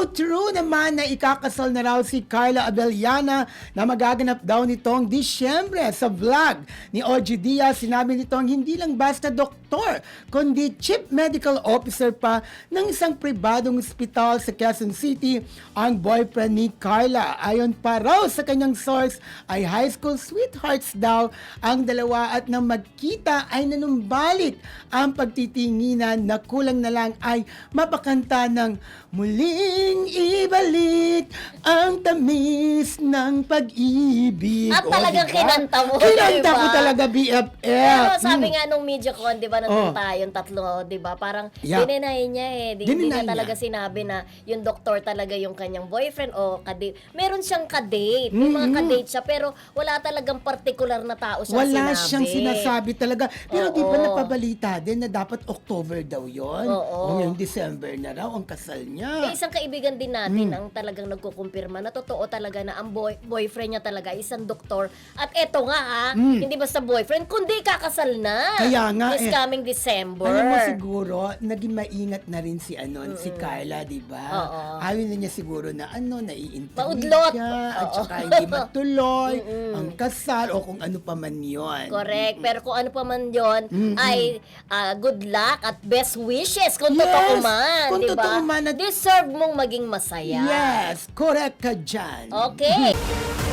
So true naman na ikakasal na raw si Carla Abellana na magaganap daw nitong Disyembre sa vlog ni OG Diaz. Sinabi nitong hindi lang basta doktor, kundi chief medical officer pa ng isang pribadong ospital sa Quezon City ang boyfriend ni Carla. Ayon pa raw sa kanyang source ay high school sweethearts daw ang dalawa at nang magkita ay nanumbalik ang pagtitinginan na kulang na lang ay mapakanta ng muling ibalik ang tamis ng pag-ibig. At talagang diba? kinanta mo, Kinanta diba? ko talaga BFF. Pero sabi Mm. nga nung MediaCon, di ba, nandun Oh. tayong tatlo, di ba, parang Yeah. dininay niya eh. Di, hindi niya talaga sinabi na yung doktor talaga yung kanyang boyfriend o kadate. Meron siyang kadate, may mga Mhm. kadate siya, pero wala talagang particular na tao siyang Wala sinabi. siyang sinasabi talaga. Pero di ba Oo. napabalita din na dapat October daw yon? Oo. O yung December na raw ang kasal niya. May isang kaibigan din natin Hmm. ang talagang nagkukumpirma na totoo talaga na ang boy, boyfriend niya talaga isang doktor. At eto nga ha, hindi basta boyfriend, kundi kakasal na. Kaya nga This eh. coming December. Alam mo siguro, naging maingat na rin si ano, si Carla, di ba? Oo. Ayaw na niya siguro na ano, naiintriga. Paudlot. At Oo. saka hindi matuloy ang kasal o kung ano pa man yun. Correct. Pero kung ano pa man yon ay ah, good luck at best wishes kung Yes, totoo man. kung di ba? totoo man at- Deserve mong maging masaya. Yes, correct ka dyan. Okay.